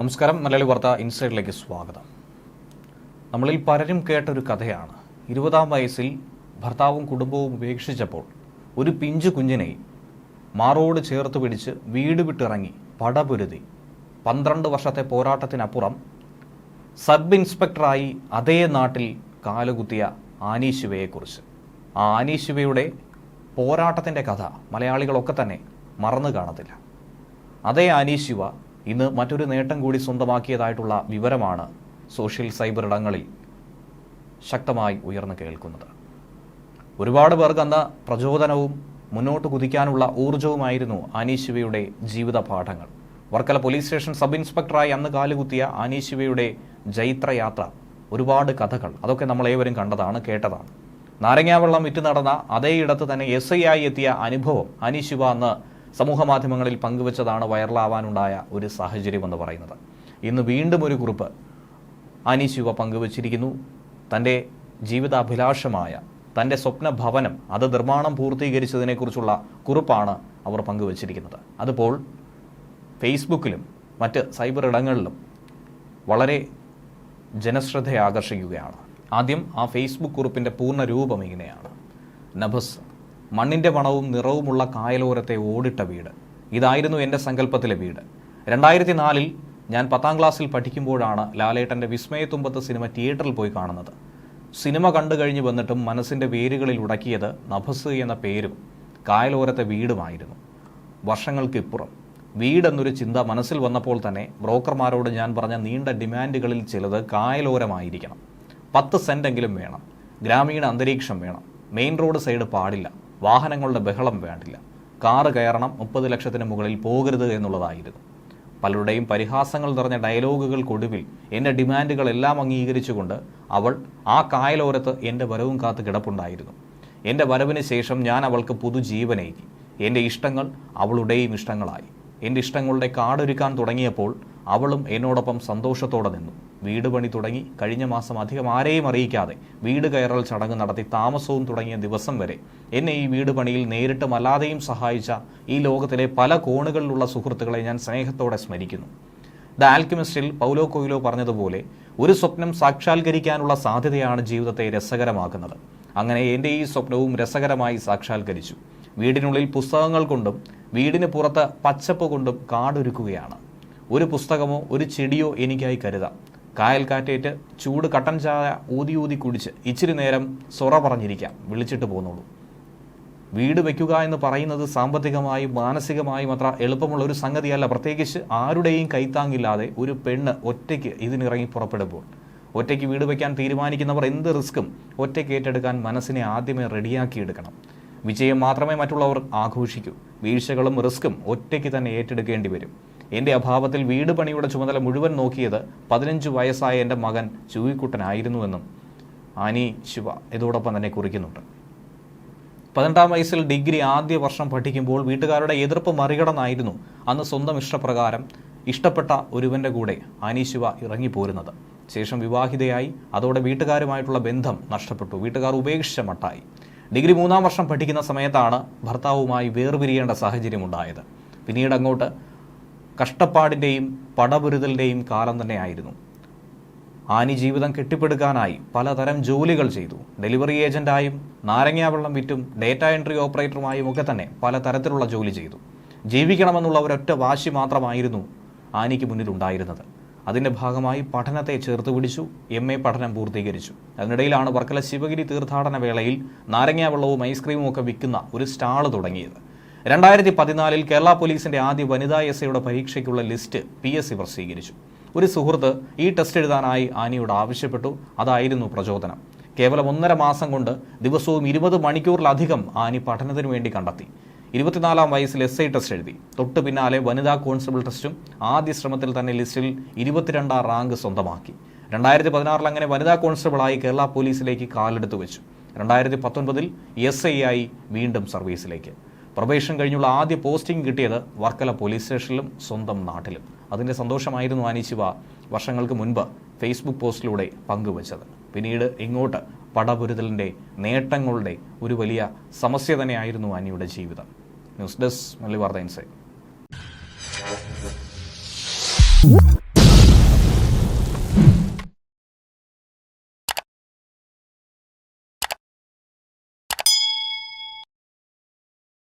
നമസ്കാരം. മലയാളി വാർത്ത ഇൻസൈഡിലേക്ക് സ്വാഗതം. നമ്മളിൽ പലരും കേട്ടൊരു കഥയാണ്. ഇരുപതാം വയസ്സിൽ ഭർത്താവും കുടുംബവും ഉപേക്ഷിച്ചപ്പോൾ ഒരു പിഞ്ചു കുഞ്ഞിനെ മാറോട് ചേർത്ത് പിടിച്ച് വീട് വിട്ടിറങ്ങി പടപൊരുതി. പന്ത്രണ്ട് വർഷത്തെ പോരാട്ടത്തിനപ്പുറം സബ് ഇൻസ്പെക്ടറായി അതേ നാട്ടിൽ കാലുകുത്തിയ ആനി ശിവയെക്കുറിച്ച് ആ ആനി ശിവയുടെ പോരാട്ടത്തിന്റെ കഥ മലയാളികളൊക്കെ തന്നെ മറന്നു കാണത്തില്ല. അതേ ആനി ശിവ ഇന്ന് മറ്റൊരു നേട്ടം കൂടി സ്വന്തമാക്കിയതായിട്ടുള്ള വിവരമാണ് സോഷ്യൽ സൈബർ ഇടങ്ങളിൽ ശക്തമായി ഉയർന്നു കേൾക്കുന്നത്. ഒരുപാട് പേർക്ക് അന്ന് പ്രചോദനവും മുന്നോട്ട് കുതിക്കാനുള്ള ഊർജവുമായിരുന്നു ആനി ശിവയുടെ ജീവിത പാഠങ്ങൾ. വർക്കല പോലീസ് സ്റ്റേഷൻ സബ് ഇൻസ്പെക്ടറായി അന്ന് കാലുകുത്തിയ ആനി ശിവയുടെ ജൈത്രയാത്ര. ഒരുപാട് കഥകൾ അതൊക്കെ നമ്മൾ ഏവരും കണ്ടതാണ് കേട്ടതാണ്. നാരങ്ങാവെള്ളം വിറ്റ് നടന്ന അതേ ഇടത്ത് തന്നെ എസ് ഐ ആയി എത്തിയ അനുഭവം ആനി ശിവ അന്ന് സമൂഹ മാധ്യമങ്ങളിൽ പങ്കുവച്ചതാണ് വൈറലാവാനുണ്ടായ ഒരു സാഹചര്യം എന്ന് പറയുന്നത്. ഇന്ന് വീണ്ടും ഒരു കുറിപ്പ് ആനി ശിവ പങ്കുവച്ചിരിക്കുന്നു. തന്റെ ജീവിതാഭിലാഷമായ തന്റെ സ്വപ്ന ഭവനം അത് നിർമ്മാണം പൂർത്തീകരിച്ചതിനെക്കുറിച്ചുള്ള കുറിപ്പാണ് അവർ പങ്കുവച്ചിരിക്കുന്നത്. അതുപോൾ ഫേസ്ബുക്കിലും മറ്റ് സൈബർ ഇടങ്ങളിലും വളരെ ജനശ്രദ്ധ ആകർഷിക്കുകയാണ്. ആദ്യം ആ ഫേസ്ബുക്ക് കുറിപ്പിന്റെ പൂർണ രൂപം ഇങ്ങനെയാണ്. നഭസ് മണ്ണിന്റെ പണവും നിറവുമുള്ള കായലോരത്തെ ഓടിട്ട വീട്. ഇതായിരുന്നു എന്റെ സങ്കല്പത്തിലെ വീട്. രണ്ടായിരത്തി നാലിൽ ഞാൻ പത്താം ക്ലാസ്സിൽ പഠിക്കുമ്പോഴാണ് ലാലേട്ടന്റെ വിസ്മയത്തുമ്പത്ത് സിനിമ തിയേറ്ററിൽ പോയി കാണുന്നത്. സിനിമ കണ്ടു കഴിഞ്ഞ് വന്നിട്ടും മനസ്സിന്റെ വേരുകളിൽ ഉടക്കിയത് നഭസ് എന്ന പേരും കായലോരത്തെ വീടുമായിരുന്നു. വർഷങ്ങൾക്കിപ്പുറം. വീടെന്നൊരു ചിന്ത മനസ്സിൽ വന്നപ്പോൾ തന്നെ ബ്രോക്കർമാരോട് ഞാൻ പറഞ്ഞ നീണ്ട ഡിമാൻഡുകളിൽ ചിലത് കായലോരമായിരിക്കണം. പത്ത് സെന്റെങ്കിലും വേണം. ഗ്രാമീണ അന്തരീക്ഷം വേണം. മെയിൻ റോഡ് സൈഡ് പാടില്ല. വാഹനങ്ങളുടെ ബഹളം വേണ്ടില്ല. കാറ് കയറണം മുപ്പത് ലക്ഷത്തിന് മുകളിൽ പോകരുത് എന്നുള്ളതായിരുന്നു. പലരുടെയും പരിഹാസങ്ങൾ നിറഞ്ഞ ഡയലോഗുകൾക്കൊടുവിൽ എന്റെ ഡിമാൻഡുകളെല്ലാം അംഗീകരിച്ചുകൊണ്ട് അവൾ ആ കായലോരത്ത് എന്റെ വരവും കാത്ത് കിടപ്പുണ്ടായിരുന്നു. എന്റെ വരവിന് ശേഷം ഞാൻ അവൾക്ക് പുതുജീവനേകി. എന്റെ ഇഷ്ടങ്ങൾ അവളുടെയും ഇഷ്ടങ്ങളായി. എന്റെ ഇഷ്ടങ്ങളുടെ കാടൊരുക്കാൻ തുടങ്ങിയപ്പോൾ അവളും എന്നോടൊപ്പം സന്തോഷത്തോടെ നിന്നു. വീട് പണി തുടങ്ങി കഴിഞ്ഞ മാസം അധികം ആരെയും അറിയിക്കാതെ വീട് കയറൽ ചടങ്ങ് നടത്തി താമസവും തുടങ്ങിയ ദിവസം വരെ. എന്നെ ഈ വീട് പണിയിൽ നേരിട്ടും അല്ലാതെയും സഹായിച്ച ഈ ലോകത്തിലെ പല കോണുകളിലുള്ള സുഹൃത്തുക്കളെ ഞാൻ സ്നേഹത്തോടെ സ്മരിക്കുന്നു. ദ ആൽക്കിമിസ്റ്റിൽ പൗലോ കൊയിലോ പറഞ്ഞതുപോലെ ഒരു സ്വപ്നം സാക്ഷാത്കരിക്കാനുള്ള സാധ്യതയാണ് ജീവിതത്തെ രസകരമാക്കുന്നത്. അങ്ങനെ എന്റെ ഈ സ്വപ്നവും രസകരമായി സാക്ഷാത്കരിച്ചു. വീടിനുള്ളിൽ പുസ്തകങ്ങൾ കൊണ്ടും വീടിന് പുറത്ത് പച്ചപ്പ് കൊണ്ടും കാടൊരുക്കുകയാണ്. ഒരു പുസ്തകമോ ഒരു ചെടിയോ എനിക്കായി കരുതാം. കായൽ കാറ്റേറ്റ് ചൂട് കട്ടൻ ചായ ഊതി ഊതി കുടിച്ച് ഇച്ചിരി നേരം സൊറ പറഞ്ഞിരിക്കാം. വിളിച്ചിട്ട് പോന്നോളൂ. വീട് വയ്ക്കുക എന്ന് പറയുന്നത് സാമ്പത്തികമായും മാനസികമായും അത്ര എളുപ്പമുള്ള ഒരു സംഗതിയല്ല. പ്രത്യേകിച്ച് ആരുടെയും കൈത്താങ്ങില്ലാതെ ഒരു പെണ്ണ് ഒറ്റയ്ക്ക് ഇതിനിറങ്ങി പുറപ്പെടുമ്പോൾ. ഒറ്റയ്ക്ക് വീട് വയ്ക്കാൻ തീരുമാനിക്കുന്നവർ എന്ത് റിസ്ക്കും? ഒറ്റയ്ക്ക് ഏറ്റെടുക്കാൻ മനസ്സിനെ ആദ്യമേ റെഡിയാക്കിയെടുക്കണം വിജയം മാത്രമേ മറ്റുള്ളവർ ആഘോഷിക്കൂ. വീഴ്ചകളും റിസ്ക്കും ഒറ്റയ്ക്ക് തന്നെ ഏറ്റെടുക്കേണ്ടി വരും. എന്റെ അഭാവത്തിൽ വീട് പണിയുടെ ചുമതല മുഴുവൻ നോക്കിയത് പതിനഞ്ച് വയസ്സായ എന്റെ മകൻ ചൂയിക്കുട്ടനായിരുന്നുവെന്നും ആനി ശിവ ഇതോടൊപ്പം തന്നെ കുറിക്കുന്നുണ്ട്. പതിനെട്ടാം വയസ്സിൽ ഡിഗ്രി ആദ്യ വർഷം പഠിക്കുമ്പോൾ വീട്ടുകാരുടെ എതിർപ്പ് മറികടന്നായിരുന്നു അന്ന് സ്വന്തം ഇഷ്ടപ്രകാരം ഇഷ്ടപ്പെട്ട ഒരുവന്റെ കൂടെ ആനി ശിവ ഇറങ്ങിപ്പോരുന്നത്. ശേഷം വിവാഹിതയായി അതോടെ വീട്ടുകാരുമായിട്ടുള്ള ബന്ധം നഷ്ടപ്പെട്ടു. വീട്ടുകാർ ഉപേക്ഷിച്ച മട്ടായി. ഡിഗ്രി മൂന്നാം വർഷം പഠിക്കുന്ന സമയത്താണ് ഭർത്താവുമായി വേർപിരിയേണ്ട സാഹചര്യമുണ്ടായത്. പിന്നീട് അങ്ങോട്ട് കഷ്ടപ്പാടിന്റെയും പടപുരുതലിന്റെയും കാലം തന്നെയായിരുന്നു. ആനി ജീവിതം കെട്ടിപ്പടുക്കാനായി പലതരം ജോലികൾ ചെയ്തു. ഡെലിവറി ഏജന്റായും നാരങ്ങാവെള്ളം വിറ്റും ഡേറ്റ എൻട്രി ഓപ്പറേറ്ററുമായും ഒക്കെ തന്നെ പലതരത്തിലുള്ള ജോലി ചെയ്തു. ജീവിക്കണമെന്നുള്ള ഒരൊറ്റ വാശി മാത്രമായിരുന്നു ആനിക്ക് മുന്നിലുണ്ടായിരുന്നത്. അതിന്റെ ഭാഗമായി പഠനത്തെ ചേർത്ത് പിടിച്ചു എം എ പഠനം പൂർത്തീകരിച്ചു. അതിനിടയിലാണ് വർക്കല ശിവഗിരി തീർത്ഥാടന വേളയിൽ നാരങ്ങാവെള്ളവും ഐസ്ക്രീമും ഒക്കെ വിൽക്കുന്ന ഒരു സ്റ്റാൾ തുടങ്ങിയത്. രണ്ടായിരത്തി പതിനാലിൽ കേരള പോലീസിന്റെ ആദ്യ വനിതാ എസ് ഐയുടെ പരീക്ഷയ്ക്കുള്ള ലിസ്റ്റ് പി എസ് സി പ്രസിദ്ധീകരിച്ചു. ഒരു സുഹൃത്ത് ഈ ടെസ്റ്റ് എഴുതാനായി ആനിയോട് ആവശ്യപ്പെട്ടു. അതായിരുന്നു പ്രചോദനം. കേവലം ഒന്നര മാസം കൊണ്ട് ദിവസവും ഇരുപത് മണിക്കൂറിലധികം ആനി പഠനത്തിനു വേണ്ടി കണ്ടെത്തി. ഇരുപത്തിനാലാം വയസ്സിൽ എസ് ഐ ടെസ്റ്റ് എഴുതി. തൊട്ടു പിന്നാലെ വനിതാ കോൺസ്റ്റബിൾ ടെസ്റ്റും ആദ്യ ശ്രമത്തിൽ തന്നെ ലിസ്റ്റിൽ ഇരുപത്തിരണ്ടാം റാങ്ക് സ്വന്തമാക്കി. രണ്ടായിരത്തി പതിനാറിൽ അങ്ങനെ വനിതാ കോൺസ്റ്റബിളായി കേരള പോലീസിലേക്ക് കാലെടുത്തു വെച്ചു. രണ്ടായിരത്തി പത്തൊൻപതിൽ എസ് ഐ ആയി വീണ്ടും സർവീസിലേക്ക്. പ്രൊബേഷൻ കഴിഞ്ഞുള്ള ആദ്യ പോസ്റ്റിംഗ് കിട്ടിയത് വർക്കല പോലീസ് സ്റ്റേഷനിലും സ്വന്തം നാട്ടിലും. അതിന്റെ സന്തോഷമായിരുന്നു അനീശിവ വർഷങ്ങൾക്ക് മുൻപ് ഫേസ്ബുക്ക് പോസ്റ്റിലൂടെ പങ്കുവച്ചത്. പിന്നീട് ഇങ്ങോട്ട് പടപൊരുതലിന്റെ നേട്ടങ്ങളുടെ ഒരു വലിയ സമസ്യ തന്നെയായിരുന്നു അനിയുടെ ജീവിതം. ന്യൂസ് ഡെസ്ക് മല്ലി വാർത്ത ഇൻസൈറ്റ്.